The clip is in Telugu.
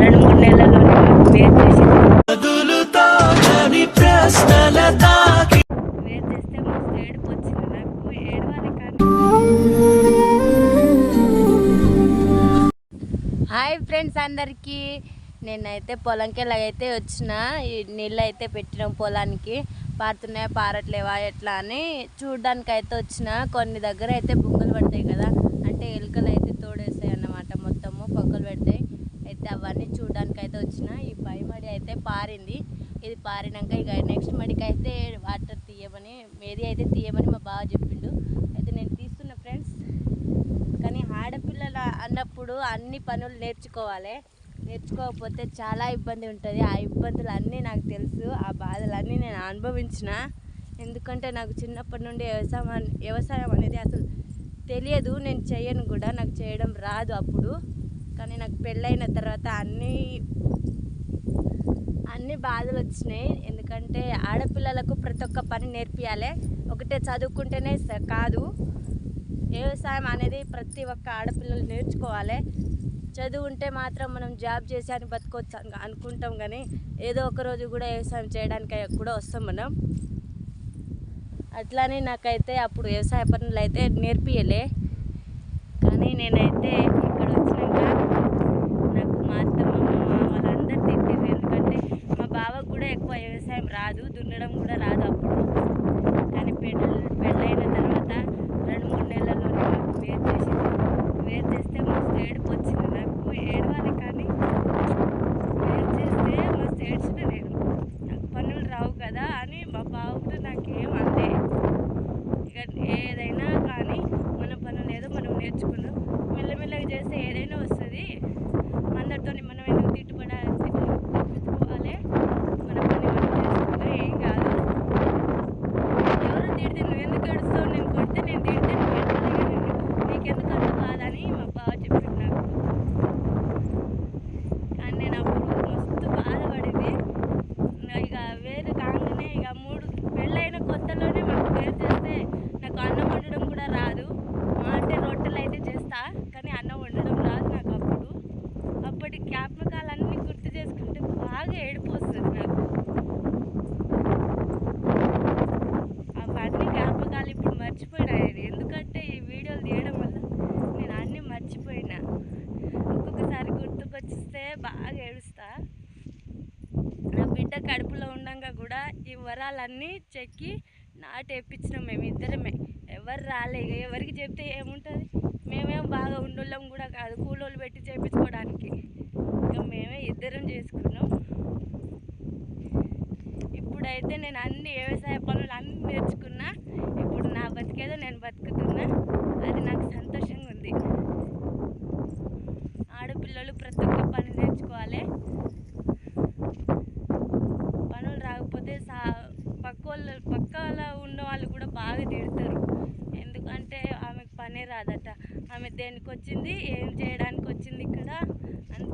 రెండు మూడు నెలల్లో వేరు చేసి వేరు చేస్తే మస్తు ఏడుపు వచ్చింది. నాకు ఏడవాలి కానీ హాయ్ ఫ్రెండ్స్ అందరికీ. నేనైతే పొలంకి ఎలాగైతే వచ్చిన. నీళ్ళు అయితే పెట్టినాం పొలానికి. పారుతున్నాయా పారట్లేవా ఎట్లా అని చూడడానికి అయితే వచ్చిన కొన్ని దగ్గర అయితే బుగ్గలు పడతాయి కదా. అంటే ఎలుకలు అయితే తోడేస్తాయి అన్నమాట మొత్తము పొక్కలు పెడతాయి. అయితే అవన్నీ చూడడానికి అయితే వచ్చిన ఈ పై మడి అయితే పారింది. ఇది పారినాక ఇక నెక్స్ట్ మడికి అయితే వాటర్ తీయమని మేది అయితే తీయమని మా బావ చెప్పిండు. అయితే నేను తీస్తున్నా ఫ్రెండ్స్. కానీ ఆడపిల్లల అన్నప్పుడు అన్ని పనులు నేర్చుకోవాలి. నేర్చుకోకపోతే చాలా ఇబ్బంది ఉంటుంది. ఆ ఇబ్బందులు అన్నీ నాకు తెలుసు. ఆ బాధలన్నీ నేను అనుభవించిన. ఎందుకంటే నాకు చిన్నప్పటి నుండి వ్యవసాయం వ్యవసాయం అనేది అసలు తెలియదు. నేను చేయను కూడా. నాకు చేయడం రాదు అప్పుడు. కానీ నాకు పెళ్ళైన తర్వాత అన్నీ అన్ని బాధలు వచ్చినాయి. ఎందుకంటే ఆడపిల్లలకు ప్రతి ఒక్క పని నేర్పియాలి. ఒకటే చదువుకుంటేనే స- కాదు. వ్యవసాయం అనేది ప్రతి ఒక్క ఆడపిల్లలు నేర్చుకోవాలి. చదువు ఉంటే మాత్రం మనం జాబ్ చేసి అని బతుకోవచ్చు అనుకుంటాం కానీ ఏదో ఒక రోజు కూడా వ్యవసాయం చేయడానికి కూడా వస్తాం మనం. అట్లానే నాకైతే అప్పుడు వ్యవసాయ పనులు అయితే నేర్పియలే. కానీ నేనైతే ఇక్కడ వచ్చినాక నాకు మా అత్తమ్మ మా వాళ్ళందరూ తిట్టిర్రు. ఎందుకంటే మా బావకు కూడా ఎక్కువ వ్యవసాయం రాదు దున్నడం కూడా రాదు అప్పుడు కానీ పెళ్ళి పెళ్ళైన తర్వాత రెండు మూడు నెలల్లో నాకు వేరు చేసింది వేరు చేస్తే మస్తు ఏడుపు వచ్చింది. నాకు ఏడవాలి కానీ వేరు చేస్తే మస్తు ఏడ్చిన నేను నాకు పనులు రావు కదా అని మా బావుడు నాకేం అంతే ఇక ఏదైనా కానీ మన పనులు ఏదో మనం నేర్చుకున్నాం మెల్లమెల్లగా చేస్తే ఏదైనా వస్తుంది అందరితో మనం ఎందుకు తిట్టుబడాలి తిట్టుకోవాలి మన పని మనం చేసుకుంటే ఏం కాదు ఎవరు తిడితే నువ్వు ఎందుకు ఏడుస్తావు నేను కొడితే నేను తిడితే నువ్వు ఏడవాలి కానీ నీకెందుకు అంత బాధ అని మా బావ చెప్పిండు నాకు కానీ నేను అప్పుడు మస్తు బాధపడింది ఇంకా ఇక వేరు కాగానే ఇక మూడు పెళ్ళైన కొత్తలోనే మాకు వేరు చేస్తే నాకు అన్నం వండడం కూడా రాదు మా అంటే రొట్టెలు అయితే చేస్తా కానీ అన్నం వండడం రాదు నాకు అప్పుడు అప్పటి జ్ఞాపకాలన్నీ గుర్తు చేసుకుంటే బాగా ఏడుపు వస్తుంది నాకు అవన్నీ జ్ఞాపకాలు ఇప్పుడు మర్చిపోయినా నేను ఎందుకంటే ఈ వీడియోలు తీయడం వల్ల నేను అన్నీ మర్చిపోయినా ఒక్కొక్కసారి గుర్తుకొచ్చిస్తే బాగా ఏడుస్తా నా బిడ్డ కడుపులో ఉండగా కూడా ఈ వరాలన్నీ చెక్కి నాటేపించినాం మేము ఇద్దరమే. ఎవరు రాలే ఇక ఎవరికి చెప్తే ఏముంటుంది? మేమేం బాగా ఉండోళ్ళం కూడా కాదు కూలోళ్ళు పెట్టి చేపించుకోవడానికి. ఇక మేమే ఇద్దరం చేసుకున్నాం. ఇప్పుడైతే నేను అన్ని వ్యవసాయ పనులు అన్నీ నేర్చుకున్నా. ఇప్పుడు నా బతికేదో నేను బతుకుతున్నా అది నాకు సంతోషంగా ఉంది ఆడపిల్లలు ప్రతి ఒక్క పని నేర్చుకోవాలి పనులు రాకపోతే సా పక్క వాళ్ళు పక్కల ఉన్న వాళ్ళు కూడా బాగా తిడతారు ఎందుకంటే ఆమెకు పనే రాదట ఆమె దేనికి వచ్చింది ఏం చేయడానికి వచ్చింది ఇక్కడ? అని